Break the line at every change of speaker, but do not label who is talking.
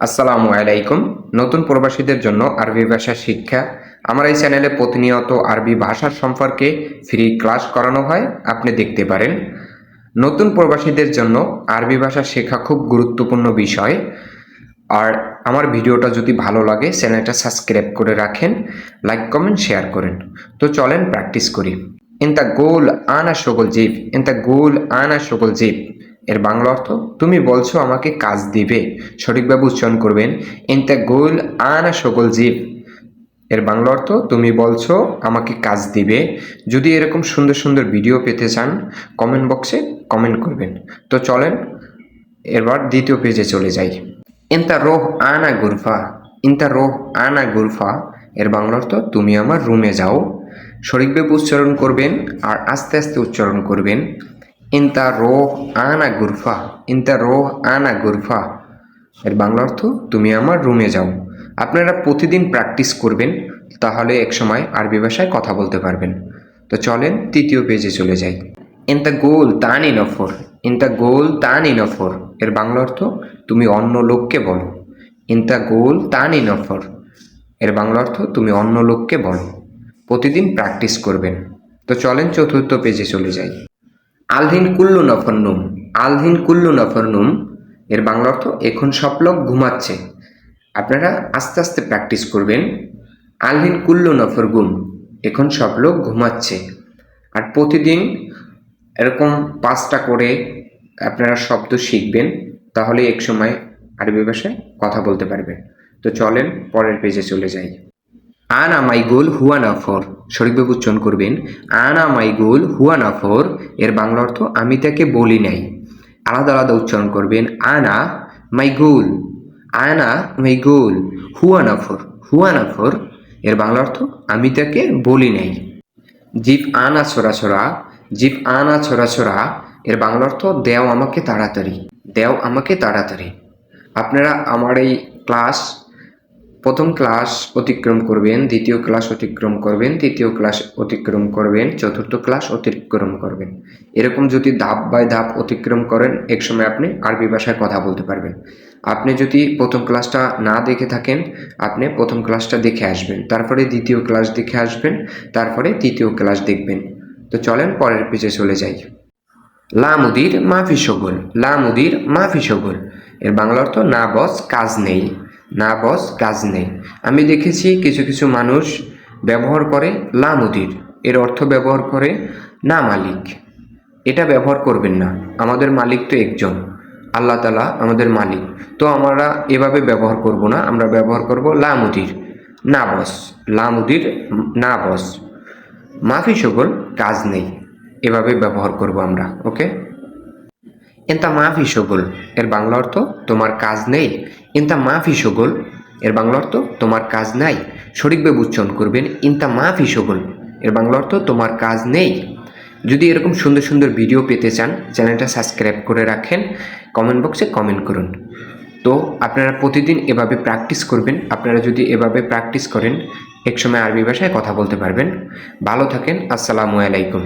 আসসালামু আলাইকুম। নতুন প্রবাসীদের জন্য আরবি ভাষা শিক্ষা। আমার এই চ্যানেলে প্রতিনিয়ত আরবি ভাষার সম্পর্কে ফ্রি ক্লাস করানো হয়, আপনি দেখতে পারেন। নতুন প্রবাসীদের জন্য আরবি ভাষা শেখা খুব গুরুত্বপূর্ণ বিষয়। আর আমার ভিডিওটা যদি ভালো লাগে, চ্যানেলটা সাবস্ক্রাইব করে রাখেন লাইক কমেন্ট শেয়ার করেন। তো চলেন প্র্যাকটিস করি। ইন্তা গোল আনা সকল জীব ইন্তা গোল আনা সকল জীব এর বাংলা অর্থ, তুমি বলছো আমাকে কাজ দিবে। সঠিকভাবে উচ্চারণ করবেন ইন্তা গোল আনা সকল জীব। এর বাংলা অর্থ, তুমি বলছো আমাকে কাজ দিবে। যদি এরকম সুন্দর সুন্দর ভিডিও পেতে চান কমেন্ট বক্সে কমেন্ট করবেন। তো চলেন এবার দ্বিতীয় পেজে চলে যাই। ইন্তা রোহ আনা গুরফা। ইন্তা রোহ আনা গুরফা। এর বাংলা অর্থ, তুমি আমার রুমে যাও। সঠিকভাবে উচ্চারণ করবেন আর আস্তে আস্তে উচ্চারণ করবেন। ইন্তা রোহ আনা গুরফা, ইন্তা রোহ আনা গুরফা। এর বাংলা অর্থ, তুমি আমার রুমে যাও। আপনারা প্রতিদিন প্র্যাকটিস করবেন, তাহলে একসময় আরবি ভাষায় কথা বলতে পারবেন। তো চলেন তৃতীয় পেজে চলে যাই। ইন্তা গোল তানি নফর, ইন্তা গোল তানি নফর। এর বাংলা অর্থ, তুমি অন্য লোককে বলো। ইন্তা গোল তানি নফর। এর বাংলা অর্থ, তুমি অন্য লোককে বলো। প্রতিদিন প্র্যাকটিস করবেন। তো চলেন চতুর্থ পেজে চলে যাই। আলহিন কুল্লু নফরনুম, আলহিন কুল্লু নফরনুম, এর বাংলা অর্থ এখন সব লোক ঘুমাচ্ছে। আপনারা আস্তে আস্তে প্র্যাকটিস করবেন। আলহিন কুল্লু নফর গুম এখন সব লোক ঘুমাচ্ছে। আর প্রতিদিন এরকম পাঁচটা করে আপনারা শব্দ শিখবেন তাহলে এক সময় আরবি ভাষায় কথা বলতে পারবেন তো চলেন পরের পেজে চলে যাই। আনা মাই গোল হুয়া নাফর। সঠিকভাবে উচ্চারণ করবেন, আনা মাই গোল হুয়া নাফর এর বাংলা অর্থ, আমি তাকে বলি নাই। আলাদা আলাদা উচ্চারণ করবেন, আনা মাই গোল আনা মাই গোল হুয়া নাফর হুয়া নাফর এর বাংলা অর্থ, আমি তাকে বলি নাই। জিপ আনা ছোড়া ছোড়া জিপ আনা ছোড়া ছোড়া এর বাংলা অর্থ, দেও আমাকে তাড়াতাড়ি দেও আমাকে তাড়াতাড়ি আপনারা আমার এই ক্লাস প্রথম ক্লাস অতিক্রম করবেন, দ্বিতীয় ক্লাস অতিক্রম করবেন, তৃতীয় ক্লাস অতিক্রম করবেন, চতুর্থ ক্লাস অতিক্রম করবেন। এরকম যদি ধাপ বাই ধাপ অতিক্রম করেন, এক সময় আপনি আরবি ভাষায় কথা বলতে পারবেন। আপনি যদি প্রথম ক্লাসটা না দেখে থাকেন, আপনি প্রথম ক্লাসটা দেখে আসবেন। তারপরে দ্বিতীয় ক্লাস দেখে আসবেন, তারপরে তৃতীয় ক্লাস দেখবেন। তো চলেন পরের পেজে চলে যাই। লা মুদির মাফি সগোল লা মুদির মাফি সগোল। এর বাংলা অর্থ না বস, কাজ নেই। না বস কাজ নেই। আমি দেখেছি কিছু কিছু মানুষ ব্যবহার করে লা মুদির এর অর্থ ব্যবহার করে না মালিক। এটা ব্যবহার করবেন না। আমাদের মালিক তো একজন। আল্লাহ তালা আমাদের মালিক। তো আমরা এভাবে ব্যবহার করব না। আমরা ব্যবহার করব লা মুদির না বস লা মুদির না বস মাফি সকল কাজ নেই। এভাবে ব্যবহার করব আমরা। ওকে? ইন্তা মাফি সগোল এর বাংলা অর্থ, তোমার কাজ নেই ইন্তা মাফি সগোল, এর বাংলা অর্থ তোমার কাজ নাই। সঠিকভাবে উচ্চারণ করবেন ইন্তা মাফি সগোল, এর বাংলা অর্থ তোমার কাজ নেই। যদি এরকম সুন্দর সুন্দর ভিডিও পেতে চান, চ্যানেলটা সাবস্ক্রাইব করে রাখেন, কমেন্ট বক্সে কমেন্ট করুন। তো আপনারা প্রতিদিন এভাবে প্র্যাকটিস করবেন, আপনারা যদি এভাবে প্র্যাকটিস করেন একসময় আরবি ভাষায় কথা বলতে পারবেন। ভালো থাকেন, আসসালামু আলাইকুম।